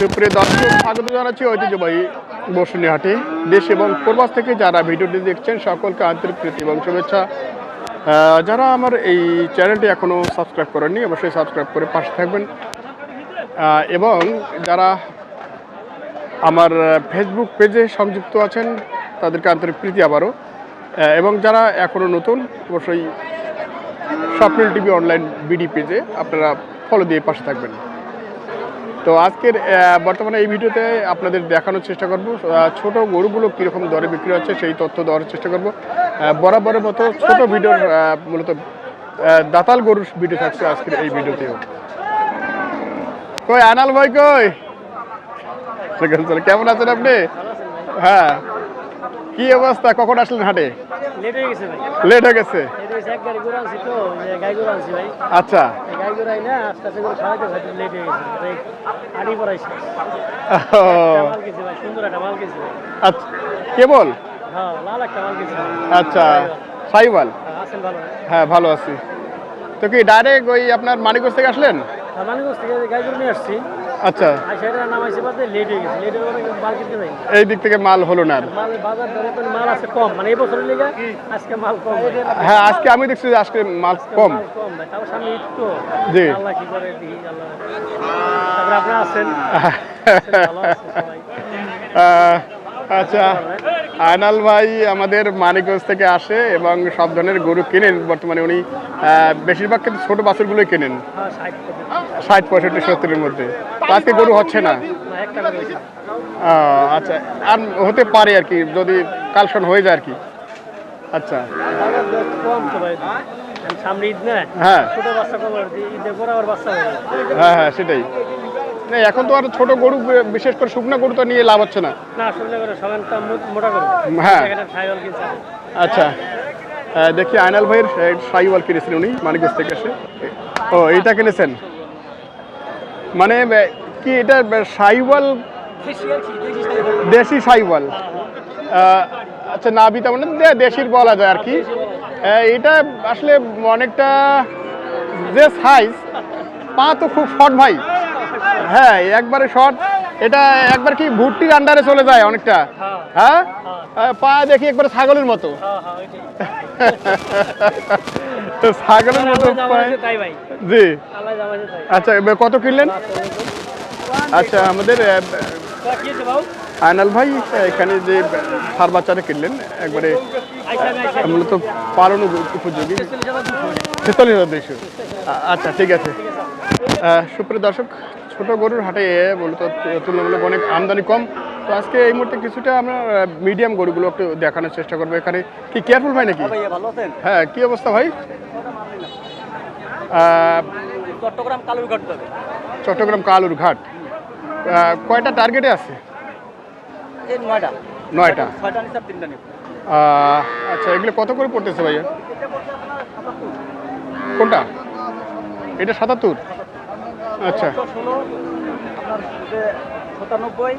সুপ্রিয় দর্শক, স্বাগত জানাচ্ছি ঐতিহ্যবাহী বসুনিহাটে দেশ এবং প্রবাস থেকে যারা ভিডিওটি দেখছেন, সকলকে আন্তরিক প্রীতি এবং শুভেচ্ছা। যারা আমার এই চ্যানেলটি এখনও সাবস্ক্রাইব করেননি, অবশ্যই সাবস্ক্রাইব করে পাশে থাকবেন। এবং যারা আমার ফেসবুক পেজে সংযুক্ত আছেন, তাদেরকে আন্তরিক প্রীতি আবারও। এবং যারা এখনও নতুন, অবশ্যই স্বপ্নিল টিভি অনলাইন বিডি পেজে আপনারা ফলো দিয়ে পাশে থাকবেন। তো আজকের বর্তমানে এই ভিডিওতে আপনাদের দেখানোর চেষ্টা করব ছোট গরুগুলো কীরকম দরে বিক্রি হচ্ছে সেই তথ্য দেওয়ার চেষ্টা করব। বরাবরের মতো ছোট ভিডিওর মূলত দাতাল গরুর ভিডিও থাকছে আজকের এই ভিডিওতেও। কই, আনাল ভাই কই? কেমন আছেন আপনি? হ্যাঁ। কি অবস্থা? কখন আসলেন হাটে? লেট হয়ে গেছে ভাই। লেট হয়ে গেছে? লেট হয়েছে এক গাড়ি গরু আনছি তো গাই আনছি ভাই। আচ্ছা। গাই গরু না আস্তে আস্তে করে খাওয়াইতে খাইতে লেট হয়ে গেছে ভাই। আড়ি পড়াইছে মাল গেছে ভাই সুন্দর একটা মাল গেছে ভাই। আচ্ছা কেবল হ্যাঁ লাল একটা মাল গেছে আচ্ছা সাইওয়াল? হ্যাঁ, আছেন ভালো হ্যাঁ ভালো আছি। তো কি ডাইরেক্ট ওই আপনার মানিকগঞ্জ থেকে আসলেন? আর মানিকগঞ্জ থেকে গাই গরু নিয়ে আসছি। আচ্ছা। হয়ে হয়ে এই দিক থেকে মাল হলো না আর। মাল বাজার দরে তো মাল আছে কম। মানে এই বছরের লেগে আজকে মাল কম হ্যাঁ আজকে আমি দেখছি যে আজকে মাল কম। কম। তাও সামনে ঈদ জি। আল্লাহ কি করে দিই আল্লাহ। আপনারা আছেন? ভালো আছেন সবাই। আহ, আচ্ছা। আয়নাল ভাই আমাদের মানিকগঞ্জ থেকে আসে এবং সব ধরনের গরু কেনেন। বর্তমানে উনি বেশিরভাগ ক্ষেত্রে ছোট বাছুরগুলোই কেনেন। ষাট পঁয়ষট্টি সত্তরের মধ্যে। তো আজকে গরু হচ্ছে না? আচ্ছা। আর হতে পারে আর কি যদি কালশন হয়ে যায় আর কি। আচ্ছা। হ্যাঁ। হ্যাঁ হ্যাঁ সেটাই। না এখন তো আর ছোট গরু বিশেষ করে শুকনো গরু তো নিয়ে লাভ হচ্ছে না। না সবাই তো মোটা হ্যাঁ। আচ্ছা। দেখি আয়নাল ভাইয়ের সাইওয়াল কিনেছেন উনি মানিকগঞ্জ থেকে এসে। ও এইটা কিনেছেন? মানে কি এটা সাইওয়াল দেশি সাইওয়াল আচ্ছা নাবিতা মানে দে- দেশির বলা যায় আর কি। এটা আসলে অনেকটা যে সাইজ পা তো খুব শর্ট ভাই। হ্যাঁ একবারে শর্ট এটা একবার কি ভুট্টির আন্ডারে চলে যায় অনেকটা? হ্যাঁ? আহ, পা দেখি একবারে ছাগলের মতো। হ্যাঁ হ্যাঁ ছাগলের মতো জি। আচ্ছা কত কিনলেন? আচ্ছা আমাদের আয়নাল ভাই এখানে যে সার বাচ্চাটা কিনলেন একবারে মূলত পালন উপযোগী। ছেচল্লিশ হাজার দুইশো আচ্ছা ঠিক আছে। সুপ্রিয় দর্শক ছোট গরুর হাটে মূলত তুলনামূলক অনেক আমদানি কম। তো আজকে এই মুহূর্তে কিছুটা আমরা মিডিয়াম গরুগুলো একটু দেখানোর চেষ্টা করব এখানে। কি কেয়ারফুল ভাই নাকি? আছেন? হ্যাঁ কি অবস্থা ভাই? চট্টগ্রাম কালুরঘাট চট্টগ্রাম কালুর ঘাট কয়টা টার্গেটে আছে? নয়টা। নয়টা। আচ্ছা এগুলো কত করে পড়তেছে ভাইয়া? কোনটা? এটা সাতাত্তর? আচ্ছা। ষোলো আপনার সাতানব্বই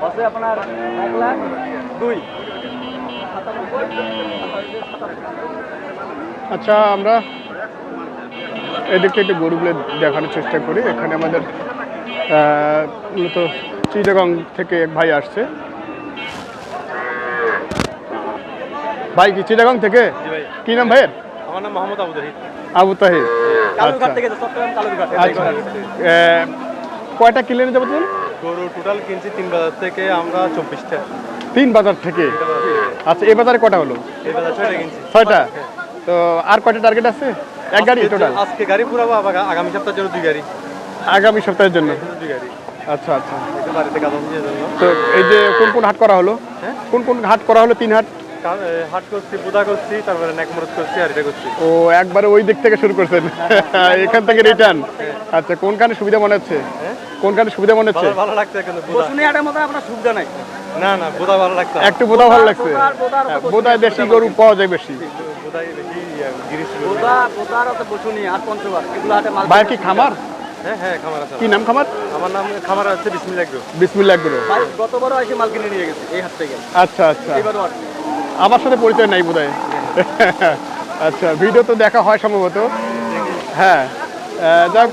হচ্ছে আপনার এক লাখ দুই। আচ্ছা আমরা এদিকে একটু গরুগুলো দেখানোর চেষ্টা করি। এখানে আমাদের মূলত চিটাগং থেকে এক ভাই আসছে। ভাই কি চিটাগং থেকে? কি নাম ভাইয়ের? আমার নাম মোহাম্মদ আবু জাহিদ আবু কালুরঘাট আচ্ছা। থেকে চট্টগ্রাম কালুরঘাট আচ্ছা। কয়টা কিনলেন যাব তুমি গরু টোটাল কিনছি তিন বাজার থেকে আমরা চব্বিশটা। তিন বাজার থেকে? আচ্ছা এই বাজারে কটা হলো? এই বাজার ছয়টা কিনছি। ছয়টা? তো আর কয়টা টার্গেট আছে? এক গাড়ি টোটাল আজকে গাড়ি পুরাবো আগামী সপ্তাহের জন্য দুই গাড়ি। আগামী সপ্তাহের জন্য? দুই গাড়ি। আচ্ছা আচ্ছা। তো এই যে কোন কোন হাট করা হলো? হ্যাঁ? কোন কোন হাট করা হলো? তিন হাট? হাট করছি বুদা করছি তারপরে নেকমরত করছি আর এটা করছি। ও একবারে ওই দিক থেকে শুরু করছেন। এখান থেকে রিটার্ন আচ্ছা কোনখানে সুবিধা মনে হচ্ছে? হ্যাঁ? কোনখানে সুবিধা মনে হচ্ছে? ভালো ভালো লাগছে কিন্তু বুদা বসুনিয়াটার মতো আপনার সুবিধা নাই। না না বুদা ভালো লাগছে একটু বোধা ভালো লাগছে। হ্যাঁ, বোধায় দেশি গরু পাওয়া যায় বেশি। বেশি ভাইয়ের কি খামার? হ্যাঁ হ্যাঁ খামার কি নাম খামার? আমার নাম খামার আছে বিসমিল্লাহ বিসমিল্লাহ এসে মাল কিনে নিয়ে গেছে এই হাট থেকে। আচ্ছা আচ্ছা। এবারও আসছে। আমার সাথে পরিচয় নাই বোধহয়। আচ্ছা ভিডিও তো দেখা হয় সম্ভবত। হ্যাঁ যাক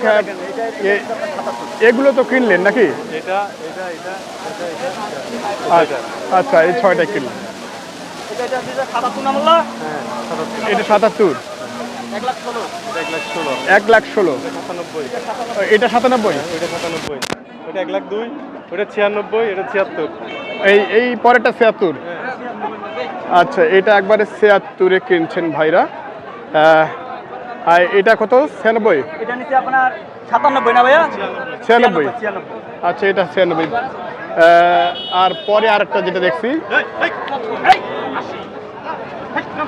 এগুলো তো কিনলেন নাকি? এটা এটা এটা এটা এটা আচ্ছা আচ্ছা এই ছয়টা কিনলেন। এটা এটা সাতাত্তর হ্যাঁ এটা এক লাখ ষোলো। এটা সাতানব্বই। এটা সাতানব্বই। ওইটা সাতানব্বই? এক লাখ দুই ওইটা ছিয়ানব্বই এটা ছিয়াত্তর। এই এই পরেরটা ছিয়াত্তর? আচ্ছা এটা একবারে ছিয়াত্তরে কিনছেন ভাইরা। আর এটা কত? ছিয়ানব্বই? এটা নিচে আপনার সাতানব্বই না ভাইয়া? ছিয়ানব্বই। ছিয়ানব্বই। আচ্ছা এটা ছিয়ানব্বই। আর পরে আর একটা যেটা দেখছি।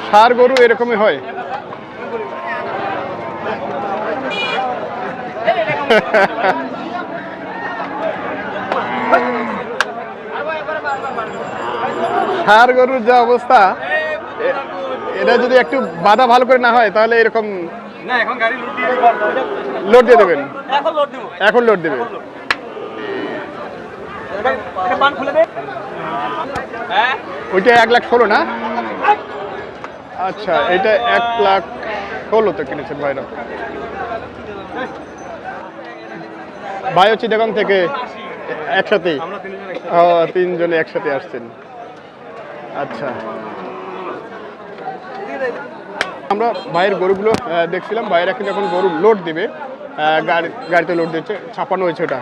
সার গরু এরকমই হয়। সার গরুর যা অবস্থা এটা যদি একটু বাধা ভালো করে না হয় তাহলে এরকম লোড দিয়ে দেবেন? এখন লোড দিব। হ্যাঁ? ওইটা এক লাখ ষোলো না? আচ্ছা এটা এক লাখ ষোলো তো কিনেছেন ভাইরা। ভাই হচ্ছে চিটাগং থেকে একসাথেই? ও তিনজনে একসাথে আসছেন। আচ্ছা। আমরা ভাইয়ের গরুগুলো দেখছিলাম। কিন্তু এখন গরু লোড দিবে গাড়ি, গাড়িতে লোড দিচ্ছে, ছাপানো হয়েছে ওটা।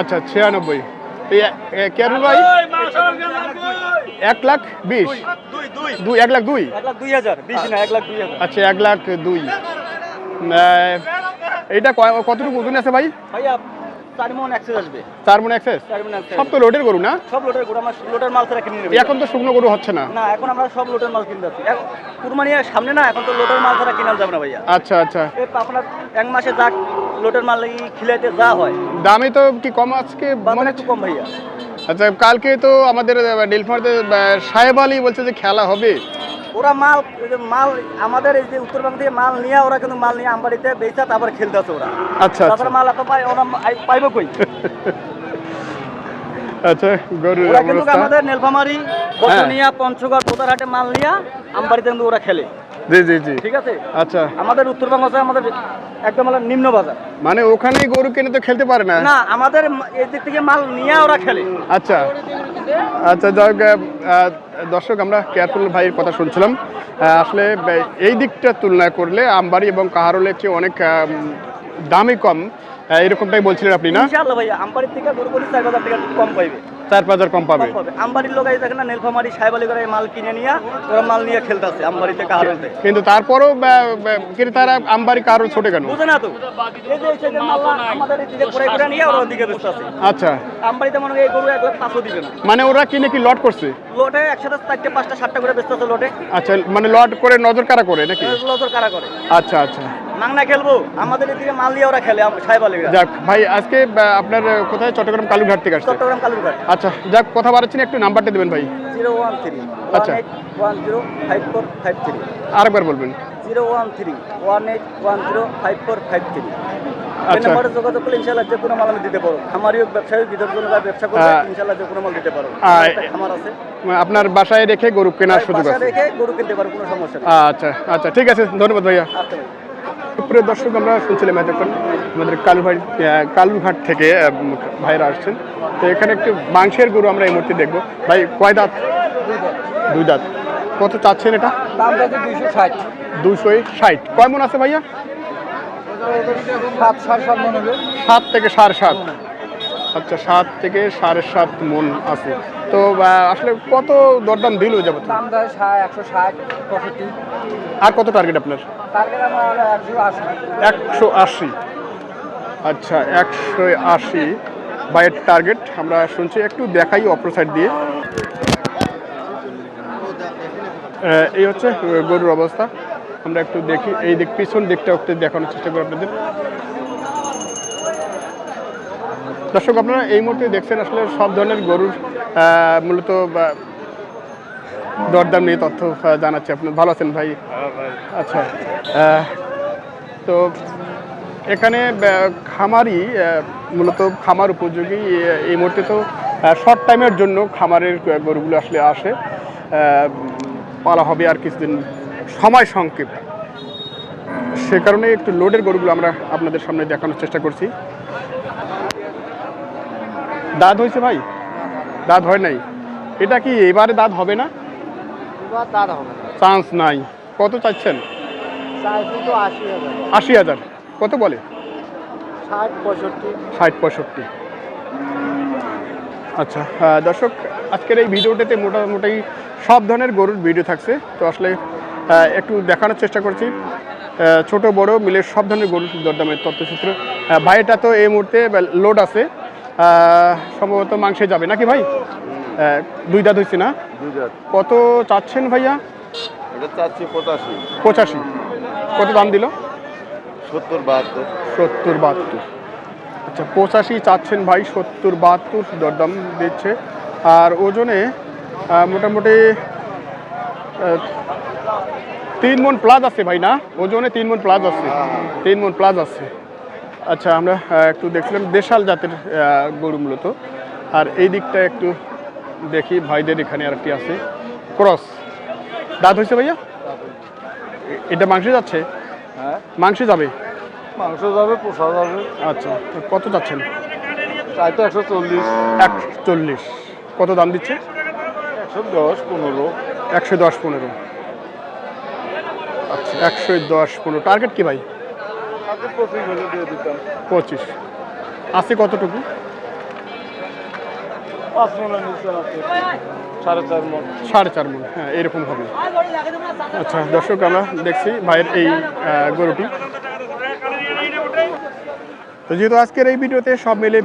আচ্ছা ছিয়ানব্বই। এই কেয়ারুল ভাই? এক লাখ বিশ। দুই, এক লাখ দুই? আচ্ছা এক লাখ দুই। এইটা কতটুকু ওজন আছে ভাই? চার মন অ্যাক্সেস আসবে। চার মনে অ্যাক্সেস অ্যাক্সেস সব তো লোডের গরু না? সব লোডের গরু আমার মাল ছাড়া কিনে নেবে এখন তো শুকনো গরু হচ্ছে না। না এখন আমরা সব লোটের মাল কিনতে যাচ্ছি এখন কুরবানির সামনে না এখন তো লোটের মাল ছাড়া কিনা যাবে না ভাইয়া। আচ্ছা আচ্ছা। আপনার এক মাসে যা লোটের মাল খিলাইতে যা হয়। দামে তো কি কম আজকে? মানে একটু কম ভাইয়া। আচ্ছা কালকে তো আমাদের নীলফামারিতে সাহেব আলী বলছে যে খেলা হবে। ওরা মাল মাল আমাদের এই যে উত্তরবঙ্গ থেকে মাল নিয়ে ওরা কিন্তু মাল নিয়ে আমবাড়িতে বেচা তারপর খেলতে আছে ওরা। আচ্ছা আচ্ছা। তারপরে মাল এত পাই ওরা পাইবো কই? আচ্ছা গরুর ওরা কিন্তু আমাদের নীলফামারি বসুনিয়া পঞ্চগড় পোতারহাটে মাল নিয়ে আমবাড়িতে কিন্তু ওরা খেলে। জি জি জি। ঠিক আছে? আচ্ছা। আমাদের উত্তরবঙ্গ আমাদের একদম নিম্ন বাজার। মানে ওখানেই গরু কিনে তো খেলতে পারে না? না আমাদের ম- থেকে মাল নিয়ে ওরা খেলে। আচ্ছা। আচ্ছা আহ, দর্শক আমরা কেয়ারফুল ভাইয়ের কথা শুনছিলাম। আসলে এই দিকটা তুলনা করলে আমবাড়ি এবং কাহারলের চেয়ে অনেক দামই কম। এরকমটাই বলছিলেন আপনি না? ইনশাআল্লাহ আমবাড়ির থেকে গরু গরু চার হাজার টাকা কম পাইবে। চার পাঁচ হাজার কম পাবে। আমবাড়ির লোক দেখেন না নীলফামারি সাহেবালি করে মাল কিনে নিয়ে ওরা মাল নিয়ে খেলতে আছে আমবাড়িতে কাহারতে। কিন্তু তারপরও ক্রেতারা আমবাড়ি কারও ছোটে কেন? বুঝে না তো? এই যে এই মাল আমাদের এদিকে ঘুরে ঘুরে নিয়ে ওরা ওদিকে আছে। আচ্ছা। আমবাড়িতে মনে হয় এই গরু এক লাখ পাঁচশো দিবে না। মানে ওরা কিনে কি লট করছে? লোটে একসাথে চারটে পাঁচটা সাতটা করে ব্যস্ত আছে লোটে। আচ্ছা মানে লট করে নজর কারা করে নাকি? নজর কারা করে। আচ্ছা আচ্ছা। মাংনা খেলব আমাদের এদিকে মাল নিয়ে ওরা খেলে সাহেবালি যাক ভাই আজকে আপনার কোথায়? চট্টগ্রাম কালুঘাট থেকে আসছে। চট্টগ্রাম কালুরঘাট। আচ্ছা যাক কথা বাড়াচ্ছেন একটু নাম্বারটা দেবেন ভাই। জিরো ওয়ান থ্রি আচ্ছা। One zero five four five three. আরেকবার বলবেন। Zero one three one eight one zero five four five three. আচ্ছা। যোগাযোগ করলে ইনশাল্লাহ যে কোনো মাল আমি দিতে ব্যবসায়ী ব্যবসা করবে আহ, যে কোনো মাল দিতে খামার আছে। আপনার বাসায় রেখে গরু কেনার সুযোগ আছে? রেখে গরু কিনতে পারো কোনো সমস্যা নেই। আচ্ছা আচ্ছা ঠিক আছে ধন্যবাদ ভাইয়া। আচ্ছা ভাই। প্রিয় দর্শক আমরা শুনছিলাম এতক্ষণ আমাদের কালুভাই কালুঘাট থেকে ভাইরা আসছেন। তো এখানে একটু মাংসের গরু আমরা এই মুহূর্তে দেখব। ভাই কয় দাঁত? দুই দাঁত। কত চাচ্ছেন এটা? দুইশো ষাট। দুশো ষাট। কয় মন আছে ভাইয়া? সাত সাড়ে সাত মনে হবে সাত থেকে সাড়ে সাত। আচ্ছা সাত থেকে সাড়ে সাত মন আছে। তো আসলে কত দরদাম দিল যাব দাম দেয় একশো ষাট পঁয়ষট্টি। আর কত টার্গেট আপনার? টার্গেট আমার একশো আশি। আচ্ছা একশো আশি বাইয়ের টার্গেট আমরা শুনছি একটু দেখাই অপর সাইড দিয়ে। এই হচ্ছে গরুর অবস্থা। আমরা একটু দেখি এই দিক পিছন দিকটা একটু দেখানোর চেষ্টা করি আপনাদের। দর্শক আপনারা এই মুহূর্তে দেখছেন আসলে সব ধরনের গরুর মূলত দরদাম নিয়ে তথ্য জানাচ্ছি। আপনি ভালো আছেন ভাই? আচ্ছা তো এখানে আহ, খামারি মূলত খামার উপযোগী এই মুহূর্তে তো শর্ট টাইমের জন্য খামারের গরুগুলো আসলে আসে। পালা হবে আর কিছুদিন সময় সংক্ষেপ। সে কারণে একটু লোডের গরুগুলো আমরা আপনাদের সামনে দেখানোর চেষ্টা করছি। দাঁত হয়েছে ভাই? দাঁত হয় নাই। এটা কি এবারে দাঁত হবে না? চান্স নাই। কত চাচ্ছেন? আশি হাজার। কত বলে? ষাট পঁয়ষট্টি। ষাট পঁয়ষট্টি। আচ্ছা দর্শক আজকের এই ভিডিওটাতে মোটামুটি সব ধরনের গরুর ভিডিও থাকছে। তো আসলে একটু দেখানোর চেষ্টা করছি। ছোট বড় মিলে সব ধরনের গরুর দরদামের তথ্যচিত্র আহ, ভাই এটা তো এই মুহূর্তে লোড আছে। সম্ভবত মাংসে যাবে নাকি ভাই? দুই দাঁত হয়েছে না? কত চাচ্ছেন ভাইয়া? পঁচাশি। কত দাম দিল? সত্তর বাহাত্তর। সত্তর বাহাত্তর। আচ্ছা পঁচাশি চাচ্ছেন ভাই সত্তর বাহাত্তর দরদাম দিচ্ছে। আর ওজনে মোটামুটি তিন মন প্লাস আছে ভাই না? ওজনে তিন মন প্লাস আছে। তিন মন প্লাস আছে। আচ্ছা আমরা একটু দেখছিলাম দেশাল জাতের গরু মূলত। আর এই দিকটা একটু দেখি ভাইদের এখানে আরেকটি আছে। ক্রস দাঁত হয়েছে ভাইয়া? এটা মাংস যাচ্ছে? হ্যাঁ। মাংসে যাবে? মাংস যাবে পোষা যাবে। আচ্ছা কত যাচ্ছেন? তো একশো চল্লিশ। একশো চল্লিশ। কত দাম দিচ্ছে? একশো দশ পনেরো। একশো দশ পনেরো। আচ্ছা একশো দশ পনেরো। টার্গেট কি ভাই? পঁচিশ আছে কতটুকু? সাড়ে চার মন। হ্যাঁ এরকম হবে। আচ্ছা দর্শক আমরা দেখছি ভাইয়ের এই গরুটি। তো যেহেতু আজকের এই ভিডিওতে সব মিলে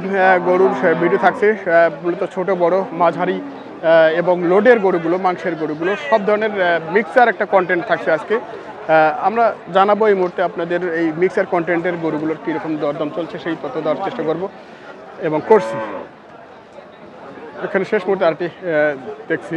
গরুর ভিডিও থাকছে মূলত ছোট বড় মাঝারি এবং লোডের গরুগুলো, মাংসের গরুগুলো, সব ধরনের মিক্সার একটা কন্টেন্ট থাকছে আজকে। আমরা জানাব এই মুহূর্তে আপনাদের এই মিক্সার কন্টেন্টের গরুগুলোর কীরকম দরদম চলছে, সেই তথ্য দেওয়ার চেষ্টা করব এবং করছি। এখানে শেষ মুহূর্তে আরটি দেখছি।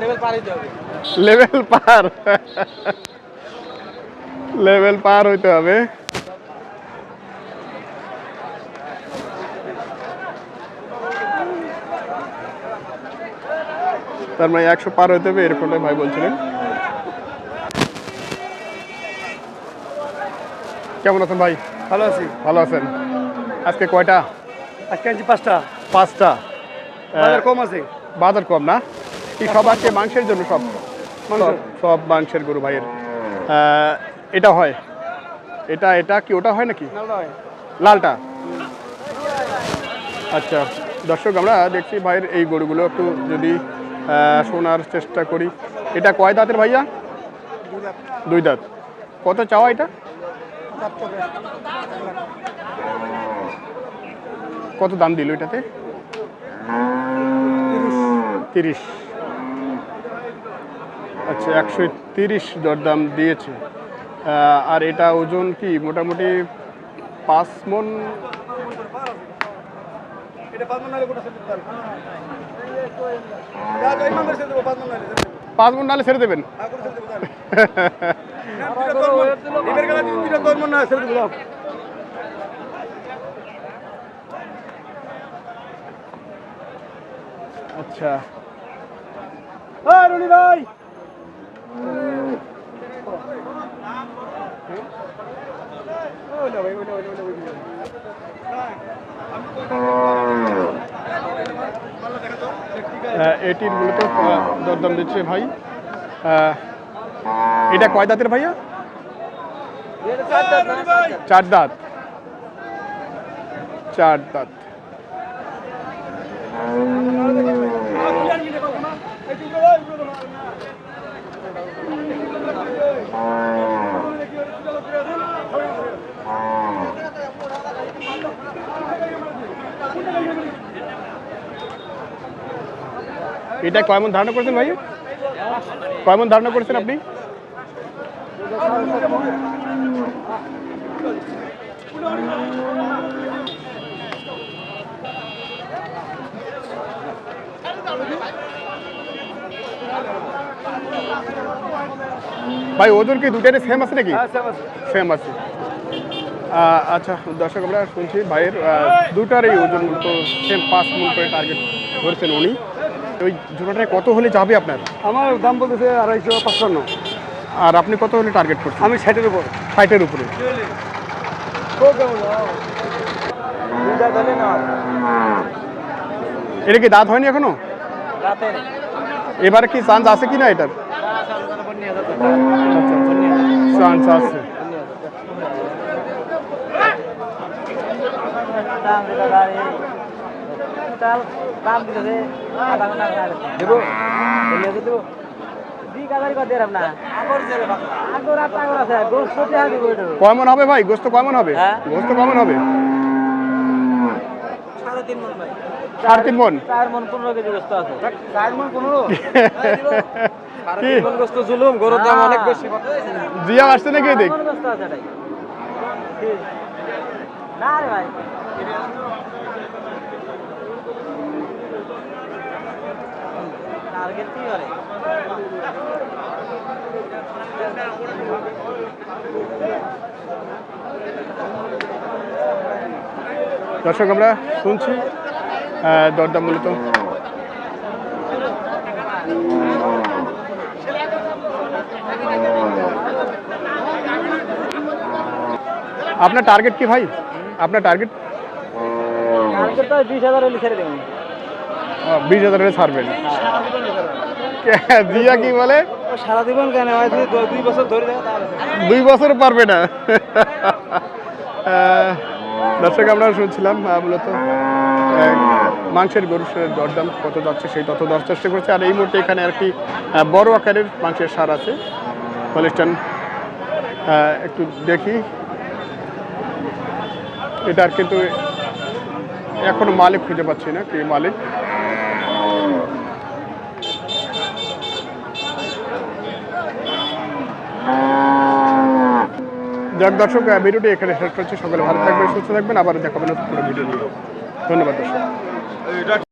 লেভেল পার লেভেল পার। হইতে হবে। তার মানে একশো পার হইতে হবে এরকমটাই ভাই বলছিলেন। কেমন আছেন ভাই? ভালো আছি। ভালো আছেন। আজকে কয়টা? আজকে আনছি পাঁচটা। পাঁচটা। বাজার কম আছে। বাজার কম না? কি সব আজকে মাংসের জন্য সব- সব মাংসের গরু ভাইয়ের। এটা হয়। এটা এটা কি ওটা হয় নাকি? লালটা আচ্ছা দর্শক আমরা দেখছি ভাইয়ের এই গরুগুলো একটু যদি শোনার চেষ্টা করি। এটা কয় দাঁতের ভাইয়া? দুই দাঁত। কত চাওয়া এটা? কত দাম দিল এটাতে? তিরিশ। আচ্ছা একশো তিরিশ দরদাম দিয়েছে। আর এটা ওজন কি? মোটামুটি পাঁচ মন? পাঁচ মন নালে ছেড়ে দেবেন। আচ্ছা। ভাই। আহ, এটির মূলত দরদাম দিচ্ছে ভাই। এটা কয় দাঁতের ভাইয়া? চার দাঁত। চার দাঁত। এটা কয় মন ধারণা করেছেন ভাই? কয় মন ধারণা করেছেন আপনি? ভাই ওজন কি দুটারই সেম আছে নাকি? সেম আছে। আচ্ছা দর্শক আমরা শুনছি ভাইয়ের দুটারই ওজন তো সেম পাঁচ মন করে টার্গেট ধরেছেন উনি। ওই জোড়াটায় কত হলে যাবে আপনার? আমার দাম বলতেছে আড়াইশো পাঁচপান্ন। আর আপনি কত হলে টার্গেট করছেন? আমি ষাটের উপর। ষাটের উপরে। এটা কি দাঁত হয়নি এখনও? এবারে কি চান্স আছে কি না এটার? চান্স আছে। দাম দিতে দাঁড়ি তাল দাম দিতে আধা ঘণ্টা দেবো? কমন হবে ভাই? গোস্ত কমন হবে? হ্যাঁ। গোস্ত কমন হবে? সাড়ে তিন মন মন? চার মন পনেরো কেজি গোস্ত আছে। চার মন পনেরো গোস্ত জুলুম গরুর দাম অনেক বেশি জিয়া আসছে নাকি দেখ মন গোস্ত আছে এটাই না রে ভাই টার্গেট কি করে দর্শক আমরা শুনছি দরদাম মূলত। আপনার টার্গেট কি ভাই? আপনার টার্গেট? বিশ হাজার বিশ হাজারে ছাড়বেন। দিয়া কি বলে? সারা জীবন কেন দুই বছর ধরে দুই বছর পারবে না। দর্শক আমরা শুনছিলাম মূলত মাংসের গরুর দরদাম কত যাচ্ছে সেই তত দর চেষ্টা করছে। আর এই মুহূর্তে এখানে আর কি বড় আকারের মাংসের সার আছে। হলিস্টান একটু দেখি। এটার কিন্তু এখনও মালিক খুঁজে পাচ্ছি না কি মালিক। যাক, দর্শক ভিডিওটি এখানে শেষ করছি। সকলে ভালো থাকবেন, সুস্থ থাকবেন। আবার দেখাবেন নতুন ভিডিও নিয়ে। ধন্যবাদ, দর্শক।